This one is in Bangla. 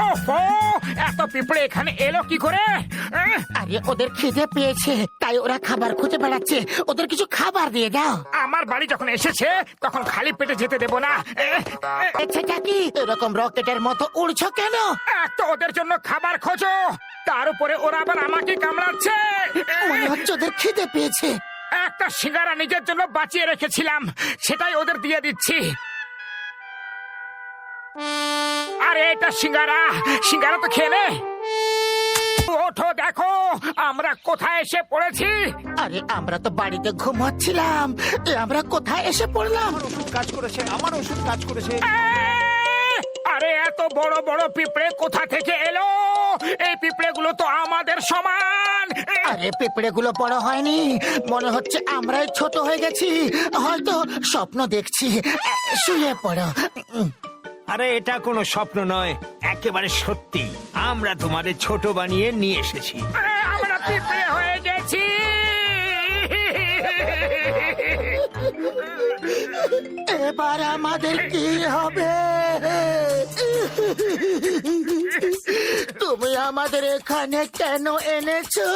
ওহো এত পিঁপড়ে এখানে এলো কি করে? আহ, আরে ওদের খিদে পেয়েছে তাই ওরা খাবার খুঁজে বেড়াচ্ছে। ওদের কিছু খাবার দিয়ে দাও। আমার বাড়ি যখন এসেছে তখন খালি পেটে যেতে দেবো না। এহ, এহ, আচ্ছা কি এরকম রকেটের মতো উড়ছো কেন? এক তো ওদের জন্য খাবার খোঁজো তার উপরে ওরা আবার আমাকে কামড়াচ্ছে। মনে হচ্ছে ওদের খিদে পেয়েছে। একটা সিঙ্গারা নিজের জন্য বাঁচিয়ে রেখেছিলাম সেটাই ওদের দিয়ে দিচ্ছি। আরে এটা সিঙ্গারা। সিঙ্গারা তো নে। ওঠো দেখো আমরা কোথায় এসে পড়েছি? আরে আমরা তো বাড়িতে ঘুমাচ্ছিলাম। এ আমরা কোথায় এসে পড়লাম? ওষুধ কাজ করেছে আমার ওষুধ কাজ করেছে! আরে এত বড় বড় পিঁপড়ে কোথা থেকে এলো? এই পিঁপড়েগুলো তো আমাদের সমান। আরে পিঁপড়ে গুলো বড় হয়নি। মনে হচ্ছে আমরাই ছোট হয়ে গেছি। হয়তো স্বপ্ন দেখছি। শুয়ে পড়ো। আরে এটা কোনো স্বপ্ন নয় একেবারে সত্যি। আমরা তোমাদের ছোট বানিয়ে নিয়ে এসেছি। আমরা পিঁপড়ে হয়ে গেছি। এবার আমাদের কি হবে? তুমি আমাদের এখানে কেন এনেছো?